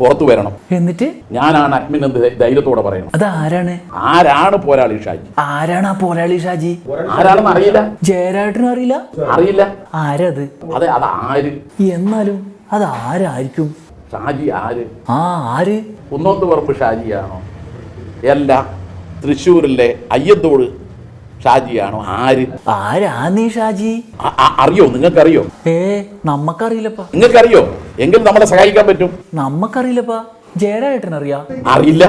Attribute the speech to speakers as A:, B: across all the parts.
A: പുറത്തു വരണം.
B: എന്നിട്ട്?
A: ഞാനാണ് അഡ്മിൻ എന്ന് ധൈര്യത്തോടെ പറയണം
B: അത് ആരാണ്
A: ആരാണ് പോരാളി ഷാജി?
B: ആരാണ് ആ പോരാളി ഷാജി?
A: ആരാണെന്ന് അറിയില്ല.
B: ജയരാട്ടിനും അറിയില്ല?
A: അറിയില്ല.
B: ആരത്
A: അതെ അത് ആര്?
B: എന്നാലും അത് ആരായിരിക്കും?
A: ഷാജി ആര്?
B: ആ ആര്?
A: കുന്നോത്ത് പറമ്പ് ഷാജിയാണോ? അല്ല തൃശ്ശൂരിലെ അയ്യത്തോട് ഷാജിയാണോ? ആര്?
B: ആരാ നീ ഷാജി?
A: അറിയോ? നിങ്ങൾക്കറിയോ?
B: ഏ നമ്മക്കറിയില്ലപ്പാ.
A: നിങ്ങൾക്കറിയോ? എങ്കിൽ നമ്മളെ സഹായിക്കാൻ പറ്റും.
B: നമ്മക്കറിയില്ലപ്പാ. ജയരാട്ടനറിയാ
A: അറിയില്ല.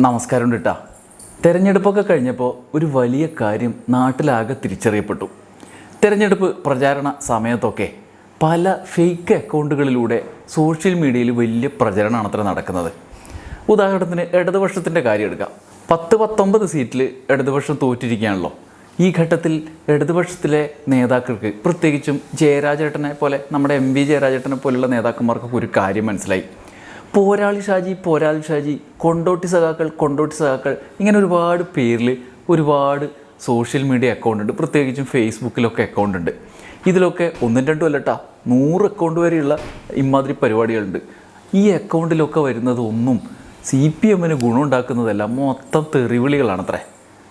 B: നമസ്കാരം കേട്ടാ തെരഞ്ഞെടുപ്പൊക്കെ കഴിഞ്ഞപ്പോൾ ഒരു വലിയ കാര്യം നാട്ടിലാകെ തിരിച്ചറിയപ്പെട്ടു. തെരഞ്ഞെടുപ്പ് പ്രചാരണ സമയത്തൊക്കെ പല ഫേക്ക് അക്കൗണ്ടുകളിലൂടെ സോഷ്യൽ മീഡിയയിൽ വലിയ പ്രചരണമാണ് അത്ര നടക്കുന്നത്. ഉദാഹരണത്തിന് ഇടതുപക്ഷത്തിന്റെ കാര്യം എടുക്കാം. പത്ത് പത്തൊമ്പത് സീറ്റിൽ ഇടതുപക്ഷം തോറ്റിരിക്കുകയാണല്ലോ. ഈ ഘട്ടത്തിൽ ഇടതുപക്ഷത്തിലെ നേതാക്കൾക്ക് പ്രത്യേകിച്ചും ജയരാജേട്ടനെ പോലെ നമ്മുടെ എം വി ജയരാജേട്ടനെ പോലുള്ള നേതാക്കന്മാർക്കൊക്കെ ഒരു കാര്യം മനസ്സിലായി. പോരാളി ഷാജി പോരാളി ഷാജി കൊണ്ടോട്ടി സഖാക്കൾ കൊണ്ടോട്ടി സഖാക്കൾ ഇങ്ങനെ ഒരുപാട് പേരിൽ ഒരുപാട് സോഷ്യൽ മീഡിയ അക്കൗണ്ട് ഉണ്ട്. പ്രത്യേകിച്ചും ഫേസ്ബുക്കിലൊക്കെ അക്കൗണ്ട് ഉണ്ട്. ഇതിലൊക്കെ ഒന്നും രണ്ടും അല്ലട്ടാ നൂറ് അക്കൗണ്ട് വരെയുള്ള ഇമാതിരി പരിപാടികളുണ്ട്. ഈ അക്കൗണ്ടിലൊക്കെ വരുന്നത് ഒന്നും സി പി എമ്മിന് ഗുണമുണ്ടാക്കുന്നതല്ല മൊത്തം തെറിവിളികളാണത്രേ.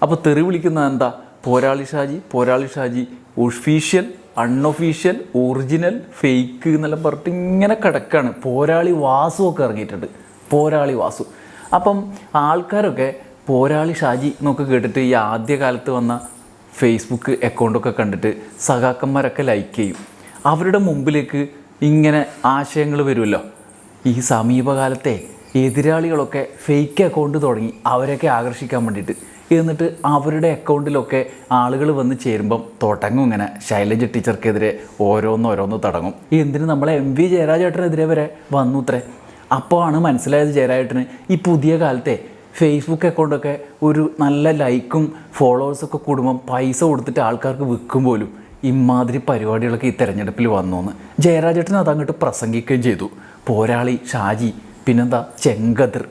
B: അപ്പോൾ തെറിവിളിക്കുന്ന എന്താ? Porali Shaji Porali Shaji official unofficial original fake എന്നെല്ലാം പറഞ്ഞിട്ട് ഇങ്ങനെ കിടക്കാണ്. പോരാളി വാസുവൊക്കെ ഇറങ്ങിയിട്ടുണ്ട്. പോരാളി വാസു. അപ്പം ആൾക്കാരൊക്കെ പോരാളി ഷാജി എന്നൊക്കെ കേട്ടിട്ട് ഈ ആദ്യകാലത്ത് വന്ന ഫേസ്ബുക്ക് അക്കൗണ്ടൊക്കെ കണ്ടിട്ട് സഖാക്കന്മാരൊക്കെ ലൈക്ക് ചെയ്യും. അവരുടെ മുമ്പിലേക്ക് ഇങ്ങനെ ആശയങ്ങൾ വരുമല്ലോ. ഈ സമീപകാലത്തെ എതിരാളികളൊക്കെ ഫേക്ക് അക്കൗണ്ട് തുടങ്ങി അവരൊക്കെ ആകർഷിക്കാൻ വേണ്ടിയിട്ട്. എന്നിട്ട് അവരുടെ അക്കൗണ്ടിലൊക്കെ ആളുകൾ വന്ന് ചേരുമ്പം തുടങ്ങും ഇങ്ങനെ. ശൈലജ ടീച്ചർക്കെതിരെ ഓരോന്നോരോന്ന് തുടങ്ങും. എന്തിന് നമ്മളെ എം വി ജയരാജേട്ടനെതിരെ വരെ വന്നു ആണ് മനസ്സിലായത് ജയരാജേട്ടന് ഈ പുതിയ കാലത്തെ ഫേസ്ബുക്ക് അക്കൗണ്ടൊക്കെ ഒരു നല്ല ലൈക്കും ഫോളോവേഴ്സൊക്കെ കൂടുമ്പം പൈസ കൊടുത്തിട്ട് ആൾക്കാർക്ക് വിൽക്കും പോലും. ഇമാതിരി പരിപാടികളൊക്കെ ഈ തെരഞ്ഞെടുപ്പിൽ വന്നു എന്ന് ജയരാജേട്ടൻ അതങ്ങോട്ട് പ്രസംഗിക്കുകയും ചെയ്തു. പോരാളി ഷാജി പിന്നെന്താ ചെങ്കതിർ.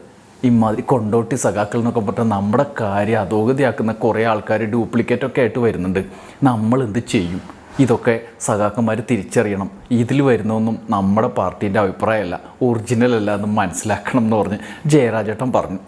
B: ഇമാതിരി കൊണ്ടോട്ടി സഖാക്കൾ എന്നൊക്കെ പറഞ്ഞാൽ നമ്മുടെ കാര്യം അധോഗതിയാക്കുന്ന കുറേ ആൾക്കാർ ഡ്യൂപ്ലിക്കേറ്റൊക്കെ ആയിട്ട് വരുന്നുണ്ട്. നമ്മൾ എന്ത് ചെയ്യും? ഇതൊക്കെ സഖാക്കന്മാർ തിരിച്ചറിയണം. ഇതിൽ വരുന്നൊന്നും നമ്മുടെ പാർട്ടീന്റെ അഭിപ്രായമല്ല. ഒറിജിനൽ അല്ല എന്ന് മനസ്സിലാക്കണം എന്ന് പറഞ്ഞ് ജയരാജേട്ടൻ പറഞ്ഞു.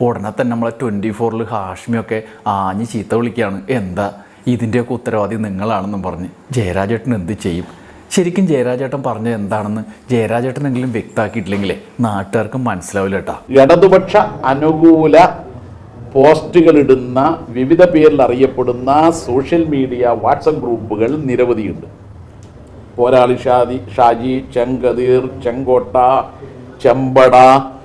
B: ഉടനെ തന്നെ നമ്മളെ ട്വന്റി ഫോറിൽ ഹാഷ്മിയൊക്കെ ആഞ്ഞ് ചീത്ത വിളിക്കുകയാണ്. എന്താ? ഇതിന്റെയൊക്കെ ഉത്തരവാദി നിങ്ങളാണെന്നും പറഞ്ഞ്. ജയരാജേട്ടൻ എന്ത് ചെയ്യും? ശരിക്കും ജയരാജേട്ടൻ പറഞ്ഞത് എന്താണെന്ന് ജയരാജേട്ടനെങ്കിലും വ്യക്തമാക്കിയിട്ടില്ലെങ്കിലേ നാട്ടുകാർക്കും മനസ്സിലാവില്ല കേട്ടാ.
A: ഇടതുപക്ഷ അനുകൂല പോസ്റ്റുകളിടുന്ന വിവിധ പേരിൽ അറിയപ്പെടുന്ന സോഷ്യൽ മീഡിയ വാട്സപ്പ് ഗ്രൂപ്പുകൾ നിരവധിയുണ്ട്. പോരാളി ഷാദി ഷാജി ചെങ്കതീർ ചെങ്കോട്ട ചെമ്പട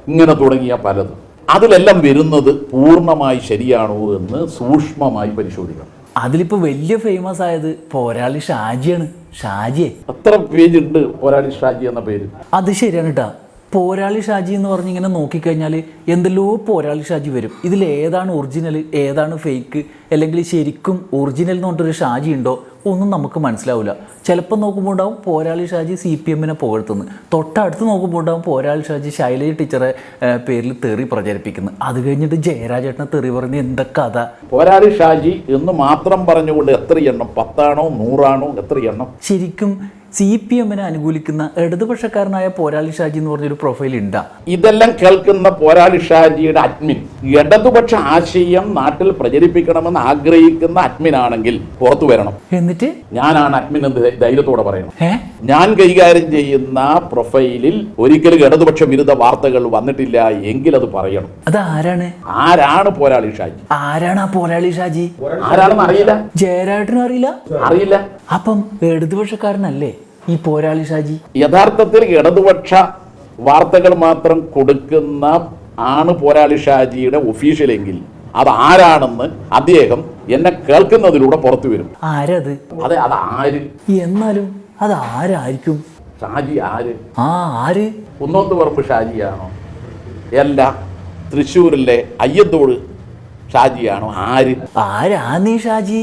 A: ഇങ്ങനെ തുടങ്ങിയ പലതും. അതിലെല്ലാം വരുന്നത് പൂർണമായി ശരിയാണോ എന്ന് സൂക്ഷ്മമായി പരിശോധിക്കണം.
B: അതിലിപ്പോൾ വലിയ ഫേമസ് ആയത് പോരാളി ഷാജിയാണ്. ഷാജിയെ.
A: അത്ര പേജ് ഉണ്ട് പോരാളി ഷാജി എന്ന പേര്.
B: അത് ശരിയാണ് കേട്ടാ പോരാളി ഷാജി എന്ന് പറഞ്ഞ് ഇങ്ങനെ നോക്കിക്കഴിഞ്ഞാൽ എന്തെല്ലോ പോരാളി ഷാജി വരും. ഇതിൽ ഏതാണ് ഒറിജിനൽ ഏതാണ് ഫേക്ക് അല്ലെങ്കിൽ ശരിക്കും ഒറിജിനൽ എന്ന് പറഞ്ഞിട്ടൊരു ഷാജി ഉണ്ടോ? ഒന്നും നമുക്ക് മനസ്സിലാവില്ല ചിലപ്പോൾ നോക്കുമ്പോൾ ഉണ്ടാവും പോരാളി ഷാജി സി പി എമ്മിനെ പുകഴ്ത്തുന്നു. തൊട്ടടുത്ത് നോക്കുമ്പോൾ ഉണ്ടാവും പോരാളി ഷാജി ശൈലജ ടീച്ചറെ പേരിൽ തെറി പ്രചരിപ്പിക്കുന്നു. അത് കഴിഞ്ഞിട്ട് ജയരാജേട്ടനെ തെറി പറഞ്ഞ് എന്താ കഥ?
A: പോരാളി ഷാജി എന്ന് മാത്രം പറഞ്ഞുകൊണ്ട് എത്ര എണ്ണം? പത്താണോ? നൂറാണോ? എത്ര എണ്ണം?
B: ശരിക്കും സി പി എമ്മിനെ അനുകൂലിക്കുന്ന ഇടതുപക്ഷക്കാരനായ പോരാളി ഷാജി എന്ന് പറഞ്ഞൊരു പ്രൊഫൈൽ ഉണ്ടാ
A: ഇതെല്ലാം കേൾക്കുന്ന പോരാളി ഷാജിയുടെ അഡ്മിൻ ഇടതുപക്ഷ ആശയം നാട്ടിൽ പ്രചരിപ്പിക്കണമെന്ന് ആഗ്രഹിക്കുന്ന അഡ്മിൻ ആണെങ്കിൽ പുറത്തു വരണം.
B: എന്നിട്ട്?
A: ഞാനാണ് അഡ്മിൻ എന്ന് ധൈര്യത്തോടെ പറയണം
B: ഏ?
A: ഞാൻ കൈകാര്യം ചെയ്യുന്ന പ്രൊഫൈലിൽ ഒരിക്കലും ഇടതുപക്ഷ വിരുദ്ധ വാർത്തകൾ വന്നിട്ടില്ല എങ്കിൽ അത് പറയണം.
B: അത് ആരാണ്?
A: ആരാണ് പോരാളി ഷാജി?
B: ആരാണ് ആ പോരാളി ഷാജി?
A: ആരാണെന്ന് അറിയില്ല.
B: ജയരാട്ടിനും അറിയില്ല
A: അറിയില്ല.
B: അപ്പം ഇടതുപക്ഷക്കാരനല്ലേ? ഈ പോരാളി ഷാജി.
A: യഥാർത്ഥത്തിൽ ഇടതുപക്ഷ വാർത്തകൾ മാത്രം കൊടുക്കുന്ന ആണ് പോരാളി ഷാജിയുടെ ഒഫീഷ്യലെങ്കിൽ അത് ആരാണെന്ന് അദ്ദേഹം എന്നെ കേൾക്കുന്നതിലൂടെ പുറത്തു വരും.
B: ആരത്?
A: അതെ അത് ആര്?
B: എന്നാലും അത് ആരായിരിക്കും?
A: ഷാജി ആര്?
B: ആ ആര്?
A: കുന്നോത്ത് പറമ്പ് ഷാജിയാണോ? അല്ല തൃശ്ശൂരിലെ അയ്യത്തോട് ഷാജിയാണോ? ആര്?
B: ആരാ നീ ഷാജി?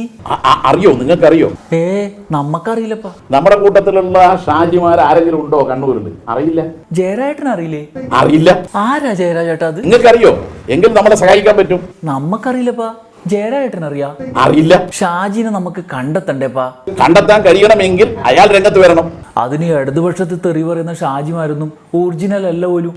A: അറിയോ നിങ്ങൾക്ക് അറിയോ? നിങ്ങൾക്കറിയോ?
B: ഏ നമ്മക്കറിയില്ലപ്പാ.
A: നമ്മുടെ കൂട്ടത്തിലുള്ള ഷാജിമാർ ആരെങ്കിലും ഉണ്ടോ കണ്ണൂരിൽ അറിയില്ല.
B: ജയരാജേട്ടൻ അറിയില്ലേ?
A: അറിയില്ല.
B: ആരാ ജയരാജേട്ടാ അത്?
A: നിങ്ങൾക്കറിയോ? എങ്കിൽ നമ്മളെ സഹായിക്കാൻ പറ്റും.
B: നമ്മക്കറിയില്ലപ്പാ. ജയരാജേട്ടനറിയാ?
A: അറിയില്ല.
B: ഷാജിനെ നമുക്ക് കണ്ടെത്തണ്ടേപ്പാ?
A: കണ്ടെത്താൻ കഴിയണമെങ്കിൽ അയാൾ രംഗത്ത് വരണം.
B: അതിന് ഇടതുപക്ഷത്ത് തെറി പറയുന്ന ഷാജിമാരൊന്നും ഒറിജിനൽ അല്ല പോലും.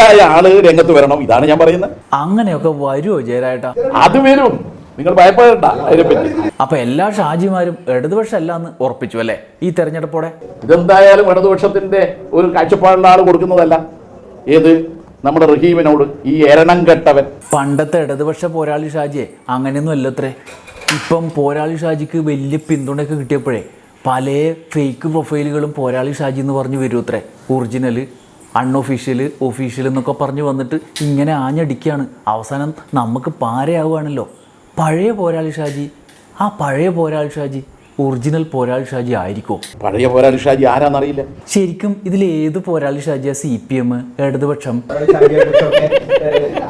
A: ആയ ആൾ രംഗത്ത് വരണം. ഇതാണ് ഞാൻ പറയുന്നത്.
B: അങ്ങനെയൊക്കെ വരുമോ ജയരാജേട്ടാ?
A: അത് വരും. നിങ്ങൾ ഭയപ്പെടേണ്ട അതിനെപ്പറ്റി
B: അപ്പൊ എല്ലാ ഷാജിമാരും ഇടതുപക്ഷം അല്ല എന്ന് ഉറപ്പിച്ചു അല്ലേ? ഈ തെരഞ്ഞെടുപ്പോടെ?
A: ഇതെന്തായാലും ഇടതുപക്ഷത്തിന്റെ ഒരു കാഴ്ചപ്പാടുള്ള ആൾ കൊടുക്കുന്നതല്ല. ഏത്? നമ്മുടെ റഹീമിനോട് ഈ എരണം കെട്ടവൻ.
B: പണ്ടത്തെ ഇടതുപക്ഷ പോരാളി ഷാജിയെ അങ്ങനെയൊന്നും അല്ലത്രേ. ഇപ്പം പോരാളി ഷാജിക്ക് വലിയ പിന്തുണയൊക്കെ കിട്ടിയപ്പോഴേ പല ഫേക്ക് പ്രൊഫൈലുകളും പോരാളി ഷാജി എന്ന് പറഞ്ഞു വരൂ അത്രേ ഒറിജിനൽ അൺഒഫീഷ്യൽ ഒഫീഷ്യൽ എന്നൊക്കെ പറഞ്ഞു വന്നിട്ട് ഇങ്ങനെ ആഞ്ഞടിക്കുകയാണ് അവസാനം നമുക്ക് പാരയാവുകയാണല്ലോ. പഴയ പോരാളി ഷാജി ആ പഴയ പോരാളി ഷാജി ഒറിജിനൽ പോരാളി ഷാജി ആയിരിക്കും?
A: പഴയ പോരാളി ഷാജി ആരാന്നറിയില്ല.
B: ശരിക്കും ഇതിൽ ഏത് പോരാളി ഷാജിയാ സി പി എം ഇടതുപക്ഷം?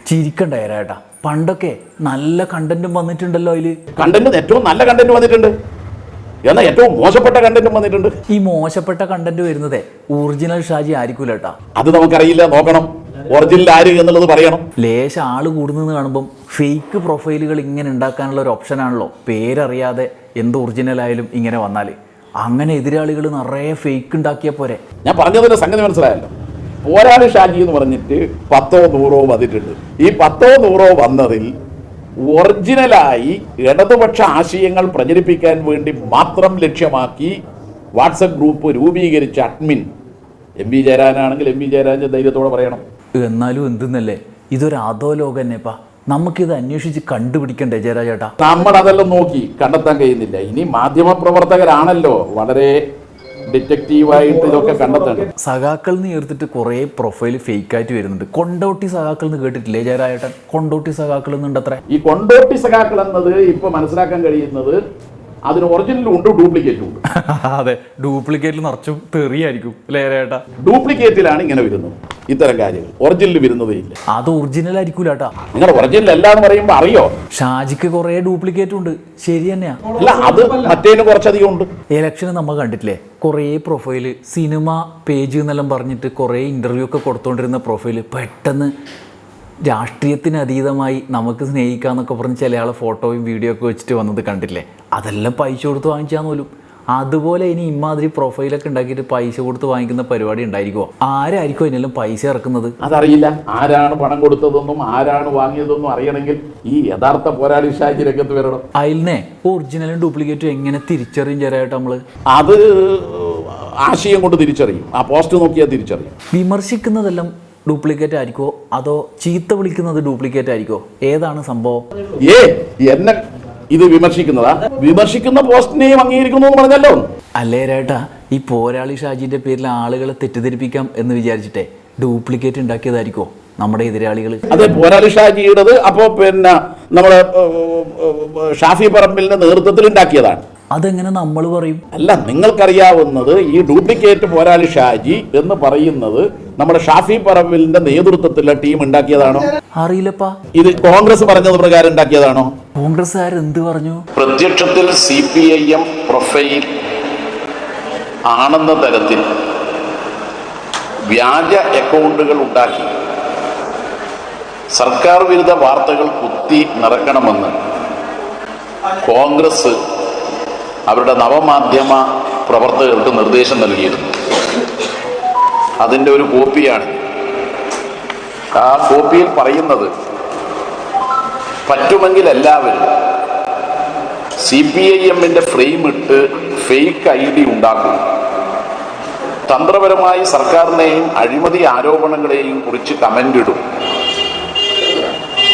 B: ചിരിക്കണ്ടായേട്ടാ പണ്ടൊക്കെ നല്ല കണ്ടന്റും വന്നിട്ടുണ്ടല്ലോ അതിൽ.
A: കണ്ടന്റ് ഏറ്റവും നല്ല കണ്ടന്റ് വന്നിട്ടുണ്ട്. എന്നാൽ ഏറ്റവും മോശപ്പെട്ട കണ്ടന്റും വന്നിട്ടുണ്ട്.
B: ഈ മോശപ്പെട്ട കണ്ടന്റ് വരുന്നത് ഒറിജിനൽ ഷാജി ആയിരിക്കൂല കേട്ടാ
A: അത് നമുക്കറിയില്ല നോക്കണം. ഒറിജിനൽ ആര് എന്നുള്ളത് പറയണം.
B: ലേശ ആൾ കൂടുന്നത് കാണുമ്പം ഫേക്ക് പ്രൊഫൈലുകൾ ഇങ്ങനെ ഉണ്ടാക്കാനുള്ള ഒരു ഓപ്ഷൻ ആണല്ലോ. പേരറിയാതെ എന്ത് ഒറിജിനൽ ആയാലും ഇങ്ങനെ വന്നാൽ അങ്ങനെ എതിരാളികൾ നിറയെ ഫേക്ക് ഉണ്ടാക്കിയ പോരെ.
A: ഞാൻ പറഞ്ഞതിന്റെ സംഗതി മനസ്സിലായല്ലോ. പോരാളി ഷാജി എന്ന് പറഞ്ഞിട്ട് പത്തോ നൂറോ വന്നിട്ടുണ്ട്. ഈ പത്തോ നൂറോ വന്നതിൽ ഒറിജിനലായി ഇടതുപക്ഷ ആശയങ്ങൾ പ്രചരിപ്പിക്കാൻ വേണ്ടി മാത്രം ലക്ഷ്യമാക്കി വാട്സപ്പ് ഗ്രൂപ്പ് രൂപീകരിച്ച അഡ്മിൻ. എം വി ജയരാജനാണെങ്കിൽ എം വി ജയരാജൻ ധൈര്യത്തോടെ പറയണം.
B: എന്നാലും എന്തെന്നല്ലേ? ഇതൊരു അധോലോകം തന്നെപ്പാ നമുക്കിത് അന്വേഷിച്ച് കണ്ടുപിടിക്കണ്ടേ ജയരാജേട്ടാ?
A: നമ്മൾ അതെല്ലാം നോക്കി കണ്ടെത്താൻ കഴിയുന്നില്ല. ഇനി മാധ്യമ പ്രവർത്തകരാണല്ലോ വളരെ ഡിറ്റക്റ്റീവായിട്ട് ഇതൊക്കെ കണ്ടെത്തേണ്ടത്.
B: സഖാക്കൾ എന്ന് ചേർത്തിട്ട് കുറേ പ്രൊഫൈൽ ഫേക്ക് ആയിട്ട് വരുന്നുണ്ട്. കൊണ്ടോട്ടി സഖാക്കൾ എന്ന് കേട്ടിട്ടില്ലേ ജയരാജേട്ടൻ? കൊണ്ടോട്ടി സഖാക്കൾ എന്നുണ്ട് അത്ര
A: ഈ കൊണ്ടോട്ടി സഖാക്കൾ എന്നത് ഇപ്പൊ മനസ്സിലാക്കാൻ കഴിയുന്നത് അതിന് ഒറിജിനലും ഉണ്ട് ഡ്യൂപ്ലിക്കേറ്റും ഉണ്ട്.
B: അതെ ഡ്യൂപ്ലിക്കേറ്റിൽ നിറച്ചും തെറിയായിരിക്കും അല്ലേ
A: ഡ്യൂപ്ലിക്കേറ്റിലാണ് ഇങ്ങനെ വരുന്നത് ഇത്തരം കാര്യങ്ങൾ. ഒറിജിനൽ വരുന്നതേ ഇല്ല.
B: അത് ഒറിജിനൽ ആയിരിക്കൂല
A: നിങ്ങൾ ഒറിജിനൽ അല്ല എന്ന് പറയുമ്പോൾ അറിയോ?
B: ഷാജിക്ക് കുറെ ഡ്യൂപ്ലിക്കേറ്റ് ഉണ്ട് ശരി തന്നെയാ.
A: അല്ല അത് മറ്റേതിന് കുറച്ചധികം ഉണ്ട്.
B: ഇലക്ഷന് നമ്മൾ കണ്ടിട്ടില്ലേ? കുറേ പ്രൊഫൈൽ സിനിമ പേജ് എന്നെല്ലാം പറഞ്ഞിട്ട് കുറേ ഇന്റർവ്യൂ ഒക്കെ കൊടുത്തോണ്ടിരുന്ന പ്രൊഫൈൽ പെട്ടെന്ന് രാഷ്ട്രീയത്തിന് അതീതമായി നമുക്ക് സ്നേഹിക്കാന്നൊക്കെ പറഞ്ഞ് ചില ആളെ ഫോട്ടോയും വീഡിയോ ഒക്കെ വെച്ചിട്ട് വന്നത് കണ്ടില്ലേ അതെല്ലാം പൈസ കൊടുത്ത് വാങ്ങിച്ചാന്ന് പോലും. അതുപോലെ ഇനി ഇമാതിരി പ്രൊഫൈലൊക്കെ ഉണ്ടാക്കിയിട്ട് പൈസ കൊടുത്ത് വാങ്ങിക്കുന്ന പരിപാടി ഉണ്ടായിരിക്കുമോ ആരായിരിക്കും അതിനെല്ലാം പൈസ ഇറക്കുന്നത്?
A: അതറിയില്ല. ആരാണ് പണം കൊടുത്തതെന്നും ആരാണ് വാങ്ങിയതെന്നും അറിയണമെങ്കിൽ ഈ യഥാർത്ഥ പോരാളി ഷാജി രംഗത്ത് വരണം.
B: അതിൽനെ ഒറിജിനലും ഡ്യൂപ്ലിക്കേറ്റും എങ്ങനെ തിരിച്ചറിയും ചേരായിട്ട് നമ്മൾ
A: അത് ആശയം കൊണ്ട് തിരിച്ചറിയും. ആ പോസ്റ്റ് നോക്കിയാൽ തിരിച്ചറിയും.
B: വിമർശിക്കുന്നതെല്ലാം ഡ്യൂപ്ലിക്കേറ്റ് ആയിരിക്കോ അതോ ചീത്ത വിളിക്കുന്നത് ഡ്യൂപ്ലിക്കേറ്റ് ആയിരിക്കോ ഏതാണ് സംഭവം?
A: ഏ എന്നെ ഇത് വിമർശിക്കുന്നതാ. വിമർശിക്കുന്ന പോസ്റ്റിനെയും അംഗീകരിക്കുന്നു എന്ന് പറഞ്ഞല്ലോ.
B: അല്ലേ രേട്ടാ ഈ പോരാളി ഷാജിന്റെ പേരിൽ ആളുകളെ തെറ്റിദ്ധരിപ്പിക്കാം എന്ന് വിചാരിച്ചിട്ടേ ഡ്യൂപ്ലിക്കേറ്റ് ഉണ്ടാക്കിയതായിരിക്കോ നമ്മുടെ എതിരാളികൾ
A: അതെ പോരാളി ഷാജിയുടേത് അപ്പോ പിന്നെ ഏർ, ഷാഫി പറമ്പിലിന്റെ നേതൃത്വത്തിൽ ഉണ്ടാക്കിയതാണ്.
B: അതെങ്ങനെ നമ്മൾ പറയും?
A: അല്ല നിങ്ങൾക്കറിയാവുന്നത് ഈ ഡ്യൂപ്ലിക്കേറ്റ് പോരാളി ഷാജി എന്ന് പറയുന്നത് നമ്മുടെ ഷാഫി പറമ്പിലിന്റെ നേതൃത്വത്തിലുള്ള ടീം ഉണ്ടാക്കിയതാണോ?
B: അറിയില്ലപ്പാ.
A: ഇത് കോൺഗ്രസ് പറഞ്ഞത് പ്രകാരം ഉണ്ടാക്കിയതാണോ?
B: കോൺഗ്രസ്സുകാർ എന്ത് പറഞ്ഞു?
A: പ്രത്യക്ഷത്തിൽ C P I M profile ആണെന്ന തരത്തിൽ വ്യാജ അക്കൗണ്ടുകൾ ഉണ്ടാക്കി. സർക്കാർ വിരുദ്ധ വാർത്തകൾ കുത്തി നിറക്കണമെന്ന് കോൺഗ്രസ് അവരുടെ നവമാധ്യമ പ്രവർത്തകർക്ക് നിർദ്ദേശം നൽകിയിരുന്നു. അതിന്റെ ഒരു കോപ്പിയാണ്. ആ കോപ്പിയിൽ പറയുന്നത് പറ്റുമെങ്കിൽ എല്ലാവരും സി പി ഐ എമ്മിന്റെ ഫ്രെയിം ഇട്ട് ഫേക്ക് ഐ ഡി ഉണ്ടാക്കും. തന്ത്രപരമായി സർക്കാരിനെയും അഴിമതി ആരോപണങ്ങളെയും കുറിച്ച് കമന്റ് ഇടും.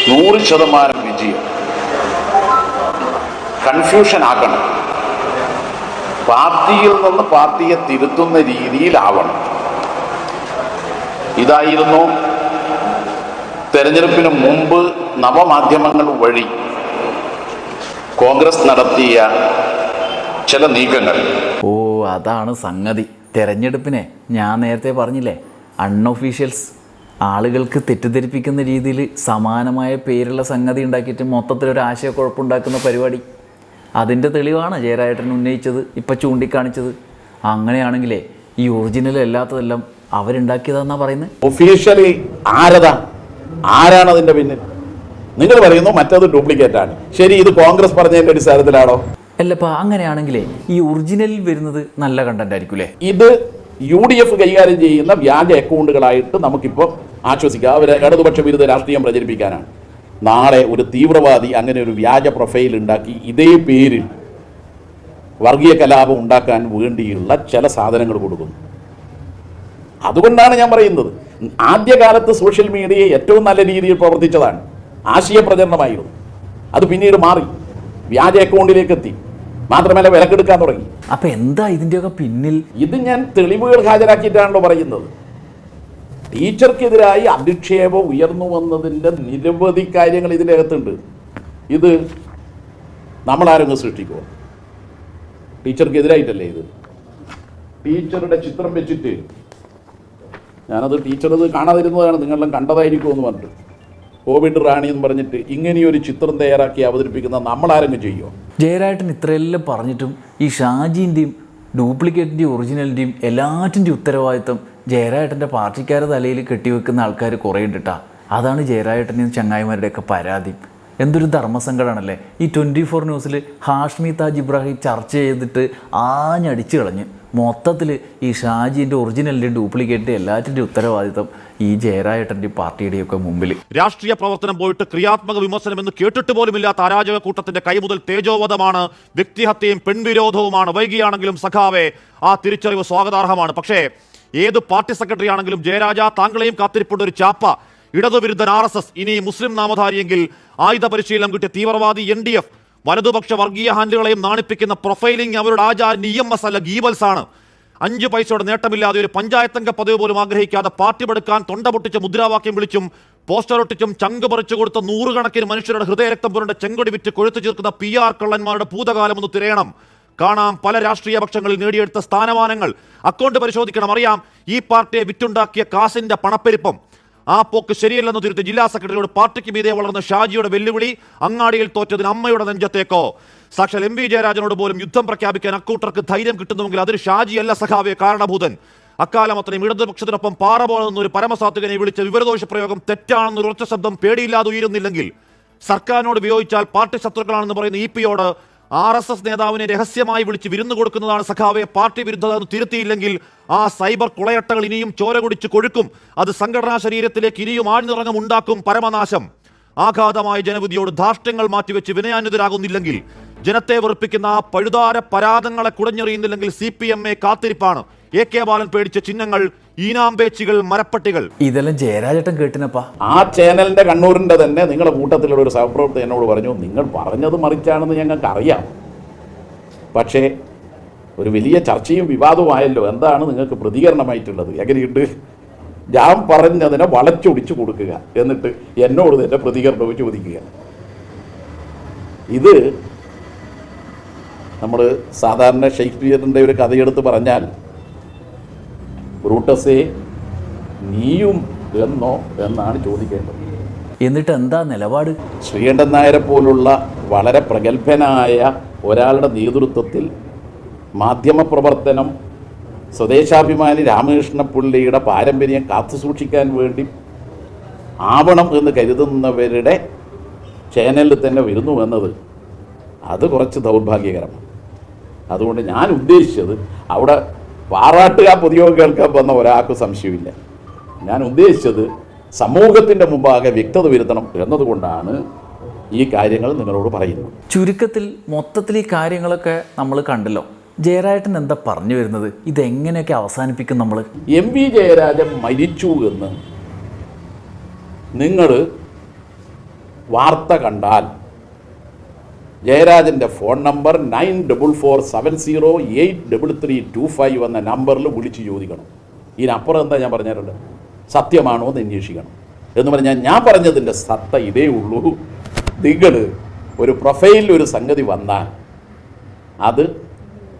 A: നൂറ് ശതമാനം വിജയം. കൺഫ്യൂഷൻ ആക്കണം പാർട്ടിയിൽ നിന്ന് പാർട്ടിയെ തിരുത്തുന്ന രീതിയിലാവണം. ഇതായിരുന്നു തെരഞ്ഞെടുപ്പിന് മുമ്പ് നവമാധ്യമങ്ങൾ വഴി കോൺഗ്രസ് നടത്തിയ ചില നീക്കങ്ങൾ.
B: ഓ അതാണ് സംഗതി. തെരഞ്ഞെടുപ്പിനെ ഞാൻ നേരത്തെ പറഞ്ഞില്ലേ അൺഒഫീഷ്യൽസ് ആളുകൾക്ക് തെറ്റിദ്ധരിപ്പിക്കുന്ന രീതിയിൽ സമാനമായ പേരുള്ള സംഗതി ഉണ്ടാക്കിയിട്ട് മൊത്തത്തിലൊരു ആശയക്കുഴപ്പമുണ്ടാക്കുന്ന പരിപാടി. അതിന്റെ തെളിവാണ് ജയരാജേട്ടൻ ഉന്നയിച്ചത് ഇപ്പം ചൂണ്ടിക്കാണിച്ചത്. അങ്ങനെയാണെങ്കിലേ ഈ ഒറിജിനൽ അല്ലാത്തതെല്ലാം അവരുണ്ടാക്കിയതാന്നാ പറയുന്നത്.
A: ഒഫീഷ്യലി ആരതാ? ആരാണ് അതിന്റെ പിന്നിൽ? നിങ്ങൾ പറയുന്നു മറ്റത് ഡ്യൂപ്ലിക്കേറ്റ് ആണ്. ശരി ഇത് കോൺഗ്രസ് പറഞ്ഞതിന്റെ അടിസ്ഥാനത്തിലാണോ?
B: അല്ലപ്പാ അങ്ങനെയാണെങ്കിലേ ഈ ഒറിജിനലിൽ വരുന്നത് നല്ല കണ്ടന്റ് ആയിരിക്കും അല്ലേ
A: ഇത് യു ഡി എഫ് കൈകാര്യം ചെയ്യുന്ന വ്യാജ അക്കൗണ്ടുകളായിട്ട് നമുക്കിപ്പോൾ ആശ്വസിക്കാം. അവർ ഇടതുപക്ഷ വിരുദ്ധ രാഷ്ട്രീയം പ്രചരിപ്പിക്കാനാണ്. നാളെ ഒരു തീവ്രവാദി അങ്ങനെ ഒരു വ്യാജ പ്രൊഫൈൽ ഉണ്ടാക്കി ഇതേ പേരിൽ വർഗീയ കലാപം ഉണ്ടാക്കാൻ വേണ്ടിയുള്ള ചില സാധനങ്ങൾ കൊടുക്കുന്നു. അതുകൊണ്ടാണ് ഞാൻ പറയുന്നത്. ആദ്യകാലത്ത് സോഷ്യൽ മീഡിയ ഏറ്റവും നല്ല രീതിയിൽ പ്രവർത്തിച്ചതാണ്. ആശയ പ്രചരണമായിരുന്നു അത് പിന്നീട് മാറി. വ്യാജ അക്കൗണ്ടിലേക്ക് എത്തി. മാത്രമല്ല വിലക്കെടുക്കാൻ തുടങ്ങി.
B: അപ്പൊ എന്താ ഇതിന്റെയൊക്കെ പിന്നിൽ?
A: ഇത് ഞാൻ തെളിവുകൾ ഹാജരാക്കിയിട്ടാണല്ലോ പറയുന്നത്. ടീച്ചർക്കെതിരായി അധിക്ഷേപം ഉയർന്നു വന്നതിന്റെ നിരവധി കാര്യങ്ങൾ ഇതിന്റെ അകത്തുണ്ട്. ഇത് നമ്മളാരെങ്കിലും സൃഷ്ടിക്കുമോ ടീച്ചർക്കെതിരായിട്ടല്ലേ ഇത്? ടീച്ചറുടെ ചിത്രം വെച്ചിട്ട് ഞാനത് ടീച്ചർ ഇത് കാണാതിരുന്നതാണ് നിങ്ങളെല്ലാം കണ്ടതായിരിക്കും എന്ന് പറഞ്ഞിട്ട്. കോവിഡ് റാണി എന്ന് പറഞ്ഞിട്ട് ഇങ്ങനെയൊരു ചിത്രം തയ്യാറാക്കി അവതരിപ്പിക്കുന്ന നമ്മളാരെങ്കിലും ചെയ്യുമോ
B: ജയരാട്ടൻ ഇത്രയെല്ലാം പറഞ്ഞിട്ടും ഈ ഷാജീന്റെയും ഡ്യൂപ്ലിക്കേറ്റിന്റെയും ഒറിജിനലിന്റെയും എല്ലാറ്റിന്റെയും ഉത്തരവാദിത്തം ജയരാട്ടന്റെ പാർട്ടിക്കാരുടെ തലയിൽ കെട്ടിവെക്കുന്ന ആൾക്കാർ കുറേ ഉണ്ട്. അതാണ് ജയരാട്ടന്റെയും ചങ്ങായിമാരുടെയൊക്കെ പരാതി. എന്തൊരു ധർമ്മസങ്കടമാണല്ലേ? ഈ ട്വന്റി ഫോർ ന്യൂസിൽ ഹാഷ്മി താജ് ഇബ്രാഹിം ചർച്ച ചെയ്തിട്ട് ആഞ്ഞടിച്ച് കളഞ്ഞ്. മൊത്തത്തിൽ ഈ ഷാജിന്റെ ഒറിജിനലിന്റെയും ഡ്യൂപ്ലിക്കേറ്റിന്റെ എല്ലാറ്റിന്റെയും ഉത്തരവാദിത്തം ഈ ജയരായേട്ടന്റെ പാർട്ടിയുടെയൊക്കെ മുമ്പിൽ
C: രാഷ്ട്രീയ പ്രവർത്തനം പോയിട്ട് ക്രിയാത്മക വിമർശനം എന്ന് കേട്ടിട്ട് പോലുമില്ലാത്ത അരാജക കൂട്ടത്തിന്റെ കൈമുതൽ തേജോവധമാണ് വ്യക്തിഹത്യയും പെൺവിരോധവുമാണ്. വൈകിയാണെങ്കിലും സഖാവെ ആ തിരിച്ചറിവ് സ്വാഗതാർഹമാണ്. പക്ഷേ ഏത് പാർട്ടി സെക്രട്ടറി ആണെങ്കിലും ജയരാജ താങ്കളെയും കാത്തിരിപ്പുണ്ട് ഒരു ചാപ്പ. ഇടതുവിരുദ്ധൻ ആർ എസ് എസ് ഇനി മുസ്ലിം നാമധാരിയെങ്കിൽ ആയുധ പരിശീലനം കിട്ടിയ തീവ്രവാദി എൻ ഡി എഫ് വലതുപക്ഷ വർഗീയ ഹാൻഡുകളെയും നാണിപ്പിക്കുന്ന പ്രൊഫൈലിംഗ് അവരുടെ ആചാര ഇ എം എസ് അല്ല ഗീബൽസ് ആണ്. അഞ്ച് പൈസയുടെ നേട്ടമില്ലാതെ ഒരു പഞ്ചായത്തംഗ പദവി പോലും ആഗ്രഹിക്കാതെ പാർട്ടി പെടുക്കാൻ തൊണ്ട പൊട്ടിച്ച് മുദ്രാവാക്യം വിളിച്ചും പോസ്റ്റർ ഒട്ടിച്ചും ചങ്ക് പറിച്ചു കൊടുത്ത നൂറുകണക്കിന് മനുഷ്യരുടെ ഹൃദയരക്തം പുരണ്ട ചെങ്കൊടി വിറ്റ് കൊഴുത്തു ചേർക്കുന്ന പി ആർ കള്ളന്മാരുടെ ഭൂതകാലം ഒന്ന് തിരയണം. കാണാം പല രാഷ്ട്രീയ പക്ഷങ്ങളിൽ നേടിയെടുത്ത സ്ഥാനമാനങ്ങൾ. അക്കൗണ്ട് പരിശോധിക്കണം. അറിയാം ഈ പാർട്ടിയെ വിറ്റുണ്ടാക്കിയ കാസിന്റെ പണപ്പെരുപ്പം. ആ പോക്ക് ശരിയല്ലെന്ന് തിരുത്തി ജില്ലാ സെക്രട്ടറിയോട് പാർട്ടിക്ക് മീതെ വളർന്ന ഷാജിയുടെ വെല്ലുവിളി അങ്ങാടിയിൽ തോറ്റതിന് അമ്മയുടെ നെഞ്ചത്തേക്കോ. സാക്ഷാൽ എം വി ജയരാജനോട് പോലും യുദ്ധം പ്രഖ്യാപിക്കാൻ അക്കൂട്ടർക്ക് ധൈര്യം കിട്ടുന്നുവെങ്കിൽ അതിന് ഷാജിയല്ല സഖാവെ കാരണഭൂതൻ. അക്കാലം അത്രയും ഇടതുപക്ഷത്തിനൊപ്പം പാറ പോകുന്ന ഒരു പരമസാത്വികനെ വിളിച്ച വിവരദോഷ പ്രയോഗം തെറ്റാണെന്നൊരു ഉറച്ച ശബ്ദം പേടിയില്ലാതെ ഉയരുന്നില്ലെങ്കിൽ സർക്കാരിനോട് വിയോജിച്ചാൽ പാർട്ടി ശത്രുക്കളാണെന്ന് പറയുന്ന ഇ പിയോട് ആർ എസ് എസ് നേതാവിനെ രഹസ്യമായി വിളിച്ച് വിരുന്നു കൊടുക്കുന്നതാണ് സഖാവെ. പാർട്ടി വിരുദ്ധത എന്ന് തിരുത്തിയില്ലെങ്കിൽ ആ സൈബർ കുളയട്ടകൾ ഇനിയും ചോര കുടിച്ച് കൊഴുക്കും. അത് സംഘടനാ ശരീരത്തിലേക്ക് ഇനിയും ആഴ്ന്നിറങ്ങം ഉണ്ടാക്കും പരമനാശം. ആഘാതമായ ജനവിധിയോട് ധാർഷ്ട്യങ്ങൾ മാറ്റിവെച്ച് വിനയാന്വിതരാകുന്നില്ലെങ്കിൽ ജനത്തെ വെറുപ്പിക്കുന്ന ആ പഴുതാര പരാതങ്ങളെ കുടഞ്ഞെറിയുന്നില്ലെങ്കിൽ സി പി എം എ കാത്തിരിപ്പാണ്. എ കെ ബാലൻ പേടിച്ച ചിഹ്നങ്ങൾ ഈനാമ്പേച്ചികൾ മരപ്പട്ടികൾ.
B: ഇതെല്ലാം ജയരാജേട്ടൻ കേട്ടിനപ്പാ.
A: ആ ചാനലിന്റെ കണ്ണൂരിന്റെ തന്നെ നിങ്ങളുടെ കൂട്ടത്തിലുള്ള ഒരു സഹപ്രവർത്തകൻ എന്നോട് പറഞ്ഞു നിങ്ങൾ പറഞ്ഞത് മറിച്ചാണെന്ന് ഞങ്ങൾക്ക് അറിയാം പക്ഷേ ഒരു വലിയ ചർച്ചയും വിവാദവുമായല്ലോ എന്താണ് നിങ്ങൾക്ക് പ്രതികരണമായിട്ടുള്ളത്? എങ്ങനെയുണ്ട്? ഞാൻ പറഞ്ഞതിനെ വളച്ചൊടിച്ചു കൊടുക്കുക എന്നിട്ട് എന്നോട് തന്നെ പ്രതികരണവും ചോദിക്കുക. ഇത് നമ്മൾ സാധാരണ ഷേക്സ്പിയറിന്റെ ഒരു കഥയെടുത്ത് പറഞ്ഞാൽ ബ്രൂട്ടസേ നീയും എന്നോ എന്നാണ് ചോദിക്കേണ്ടത്.
B: എന്നിട്ട് എന്താ നിലപാട്?
A: ശ്രീകണ്ഠൻ നായരെ പോലുള്ള വളരെ പ്രഗത്ഭനായ ഒരാളുടെ നേതൃത്വത്തിൽ മാധ്യമ പ്രവർത്തനം സ്വദേശാഭിമാനി രാമകൃഷ്ണ പുള്ളിയുടെ പാരമ്പര്യം കാത്തുസൂക്ഷിക്കാൻ വേണ്ടി ആവണം എന്ന് കരുതുന്നവരുടെ ചാനലിൽ തന്നെ വരുന്നു എന്നത് അത് കുറച്ച് ദൗർഭാഗ്യകരമാണ്. അതുകൊണ്ട് ഞാൻ ഉദ്ദേശിച്ചത് അവിടെ പാറാട്ടുക പൊതുയോഗം കേൾക്കാൻ വന്ന ഒരാൾക്ക് സംശയമില്ല. ഞാൻ ഉദ്ദേശിച്ചത് സമൂഹത്തിന്റെ മുമ്പാകെ വ്യക്തത വരുത്തണം എന്നതുകൊണ്ടാണ് ഈ കാര്യങ്ങൾ നിങ്ങളോട് പറയുന്നത്.
B: ചുരുക്കത്തിൽ മൊത്തത്തിൽ ഈ കാര്യങ്ങളൊക്കെ നമ്മൾ കണ്ടല്ലോ. ജയരാജൻ എന്താ പറഞ്ഞു വരുന്നത്? ഇതെങ്ങനെയൊക്കെ അവസാനിപ്പിക്കും നമ്മൾ
A: എം വി ജയരാജൻ മരിച്ചു എന്ന് നിങ്ങൾ വാർത്ത കണ്ടാൽ ജയരാജന്റെ phone number nine double four seven zero eight double three two five എന്ന നമ്പറിൽ വിളിച്ച് ചോദിക്കണം. ഇതിനപ്പുറം എന്താ ഞാൻ പറഞ്ഞിട്ടുണ്ട് സത്യമാണോ എന്ന് അന്വേഷിക്കണം. എന്ന് പറഞ്ഞാൽ ഞാൻ പറഞ്ഞതിന്റെ സത്ത ഇതേ ഉള്ളൂ. നിങ്ങൾ ഒരു പ്രൊഫൈലിൽ ഒരു സംഗതി വന്നാൽ അത്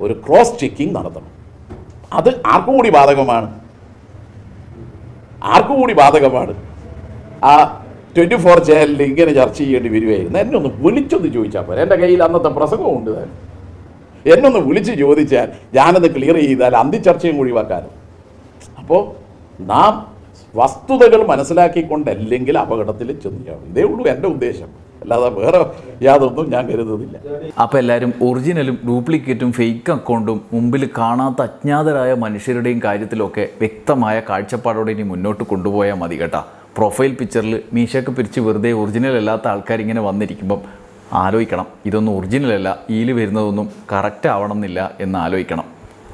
A: ഒരു ക്രോസ് ചെക്കിംഗ് നടത്തണം. അത് ആർക്കും കൂടി ബാധകമാണ്. ആർക്കും കൂടി ബാധകമാണ്. ആ ട്വന്റി ഫോർ ചാനലിൽ ഇങ്ങനെ ചർച്ച ചെയ്യേണ്ടി വരുമായിരുന്നു എന്നെ ഒന്ന് വിളിച്ചൊന്ന് ചോദിച്ചാൽ പോരെ. എന്റെ കയ്യിൽ അന്നത്തെ പ്രസംഗവും ഉണ്ട് താൻ. എന്നൊന്ന് വിളിച്ച് ചോദിച്ചാൽ ഞാനത് ക്ലിയർ ചെയ്താൽ അന്തി ചർച്ചയും ഒഴിവാക്കാനും അപ്പോൾ നാം വസ്തുതകൾ മനസ്സിലാക്കിക്കൊണ്ടല്ലെങ്കിൽ അപകടത്തിൽ ചെന്ന് ഇതേ ഉള്ളൂ എന്റെ ഉദ്ദേശം. അല്ലാതെ വേറെ യാതൊന്നും ഞാൻ കരുതുന്നില്ല.
B: അപ്പോൾ എല്ലാവരും ഒറിജിനലും ഡ്യൂപ്ലിക്കേറ്റും ഫേക്ക് അക്കൗണ്ടും മുമ്പിൽ കാണാത്ത അജ്ഞാതരായ മനുഷ്യരുടെയും കാര്യത്തിലൊക്കെ വ്യക്തമായ കാഴ്ചപ്പാടോടെ ഇനി മുന്നോട്ട് കൊണ്ടുപോയാൽ മതി കേട്ടാ. പ്രൊഫൈൽ പിക്ചറിൽ മീശയൊക്കെ പിരിച്ച് വെറുതെ ഒറിജിനൽ അല്ലാത്ത ആൾക്കാർ ഇങ്ങനെ വന്നിരിക്കുമ്പം ആലോചിക്കണം. ഇതൊന്നും ഒറിജിനൽ അല്ല. ഈൽ വരുന്നതൊന്നും കറക്റ്റ് ആവണം എന്നില്ല എന്ന് ആലോചിക്കണം.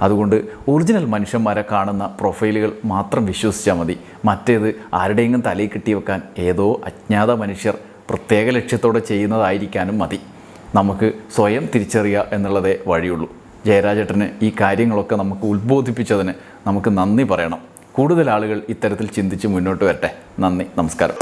B: അതുകൊണ്ട് ഒറിജിനൽ മനുഷ്യന്മാരെ കാണുന്ന പ്രൊഫൈലുകൾ മാത്രം വിശ്വസിച്ചാൽ മതി. മറ്റേത് ആരുടെയെങ്കിലും തലയിൽ കെട്ടി വെക്കാൻ ഏതോ അജ്ഞാത മനുഷ്യർ പ്രത്യേക ലക്ഷ്യത്തോടെ ചെയ്യുന്നതായിരിക്കാനും മതി. നമുക്ക് സ്വയം തിരിച്ചറിയുക എന്നുള്ളതേ വഴിയുള്ളൂ. ജയരാജേട്ടന് ഈ കാര്യങ്ങളൊക്കെ നമുക്ക് ഉത്ബോധിപ്പിച്ചതിന് നമുക്ക് നന്ദി പറയണം. കൂടുതൽ ആളുകൾ ഇത്തരത്തിൽ ചിന്തിച്ച് മുന്നോട്ട് വരട്ടെ. നന്ദി നമസ്കാരം.